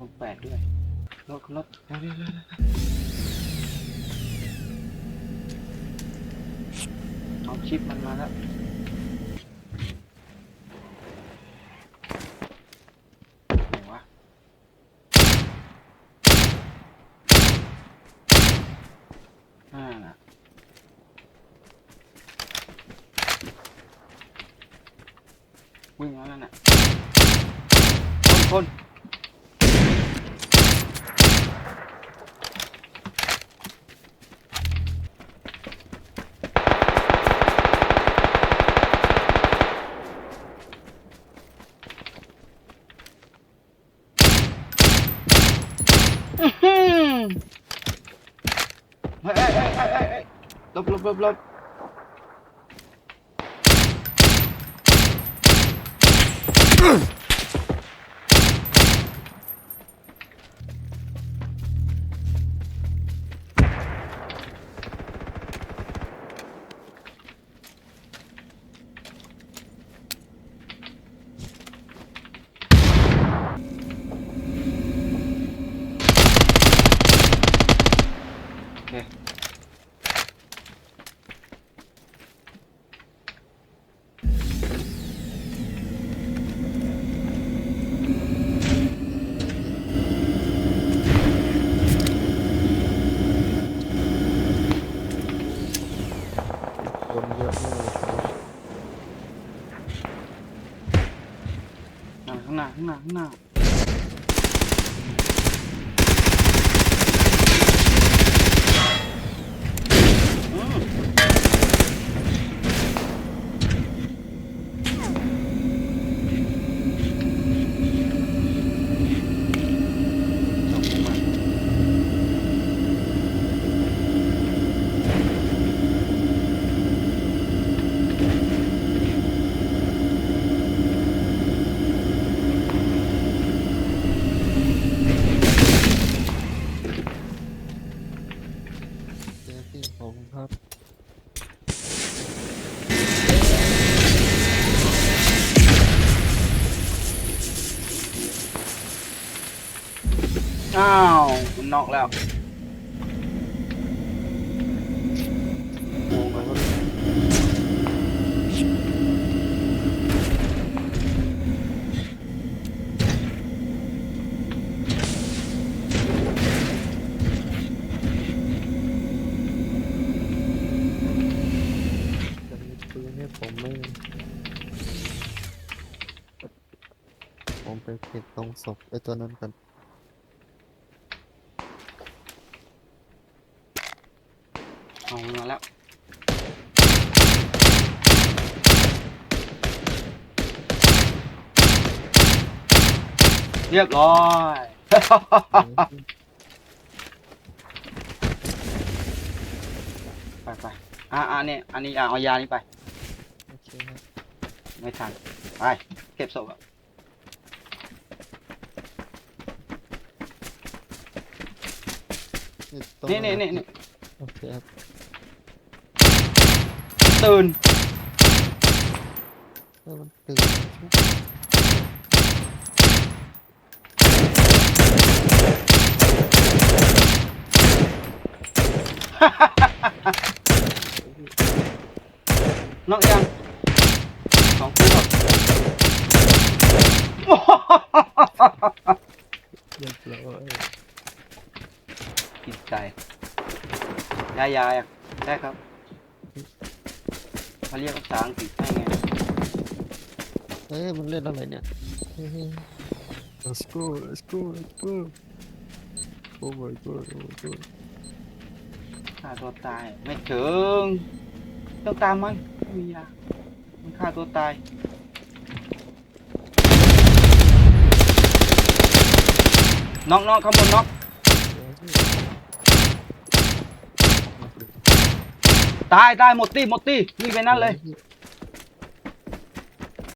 วงแปดด้วยรถรถเร็วเร็วเร็วเร็วเอาชิปมันมาแล้วไหนวะอ่าน่ะวิ่งมาแล้วน่ะคนคน เฮ้ยเฮ้ยเฮ้ยเฮ้ยเฮ้ลบลบลบลบ โอเคคนเยอะมาก อ่าข้างหน้าข้างหน้าข้างหน้าอืมจบมา เจอที่ผม ครับอ้าวมันนอกแล้วโอ้โห จะมีปืนให้ผมไหม ผมไปเก็บตรงศพไอ้ตัวนั้นกันเอามันมาแล้ว เรียบร้อย ไปไปอ่าอ่าเนี่ยอันนี้อะเอายานี้ไป โอเคครับไม่ทัน ไป เก็บศพอะ ตรง นี่นี่นี่นี่โอเคครับตื่นเออมันตื่นนอกยังสองคู่เรียบร้อย ติดใจ ยายายอะได้ครับเขาเรียกภาษาอังกฤษให้ไงเอ้ยมันเล่นอะไรเนี่ยเฮ้ย let's go let's go let's go oh my god oh my god ฆ่าตัวตายไม่ถึงต้องตามมันไม่มียามันฆ่าตัวตายน็อกน็อกข้างบนน็อก ตายตายหมดตีหมดตีวิ่งไปนั่นเลยโอ้